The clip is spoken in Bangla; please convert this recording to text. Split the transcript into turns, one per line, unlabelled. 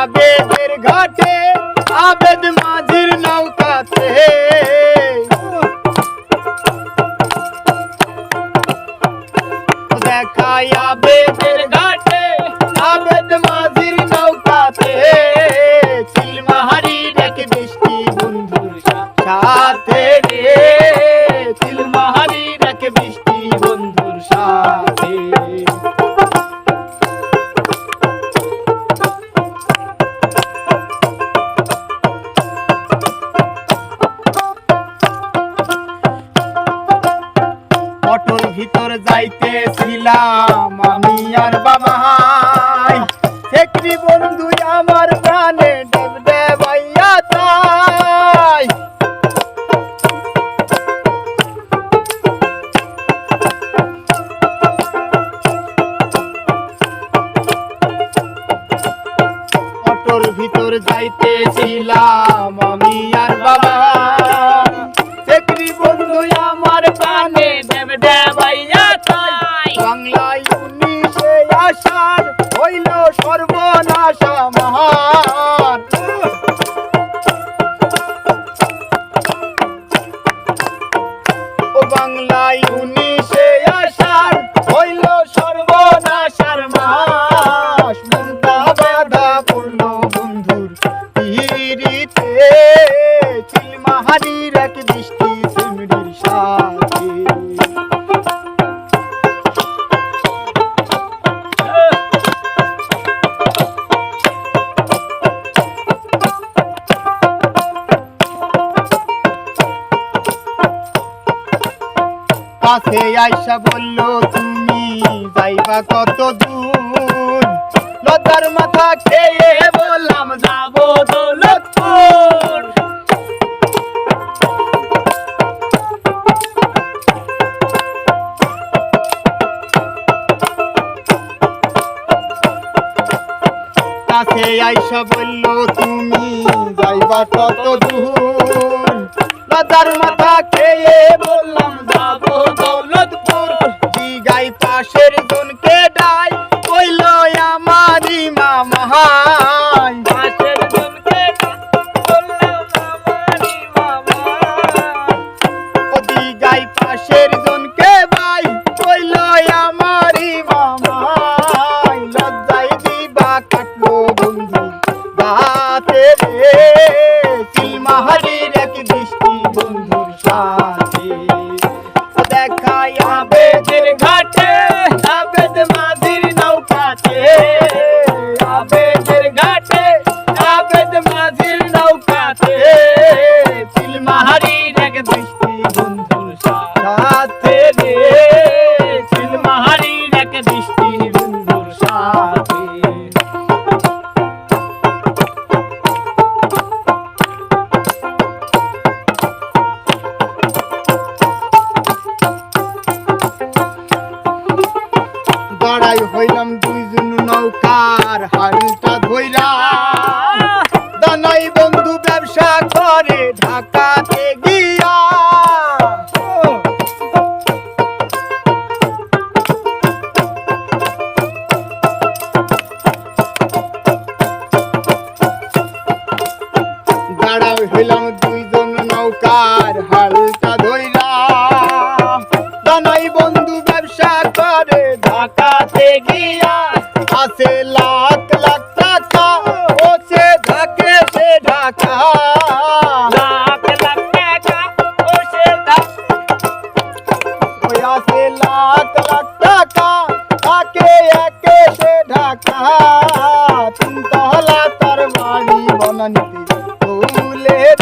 আবেদের ঘাটে আবেদ মাঝির নৌকাতে। দেখাই আবেদের ঘাটে আবেদ মাঝির নৌকাতে। চিলমাহারি অটোর ভিতর যাইতেছিলাম আমি আর বাবা একটি বন্ধু আমার প্রাণে ভিতর যাইতেছিলাম আমি আর বাবা বন্ধু আমার প্রাণে দেব তাই। বাংলায় উনিশে আষাঢ় হইল ও বাংলায় উনিশে আষাঢ় হইল সর্বনাশার মাস মনটা বাধা পূর্ণ বন্ধুর পিড়িতে এক দৃষ্টি কাছে আইসা বলল তুমি যাইবা কত দূর লতার মাথা খেয়ে বললাম যাব দৌলতপুর। কাছে আইসা বলল তুমি যাইবা কত দূর লতার মাথা খেয়ে বললাম বন্ধুর সাথে। দেখাই আবেদের ঘাটে, আবেদ মাঝির নৌকাতে। আবেদের ঘাটে, আবেদ মাঝির নৌকাতে। সিলমাহারির এক নৌকার হালটা ধইরা দানাই বন্ধু ব্যবসা করে ঢাকাতে গিয়া। দাঁড়াই হইলাম गिया। आसे लाख से ढाका। लाख लगता था उसे धक्का से तो लाख तरवाड़ी बनन तू ले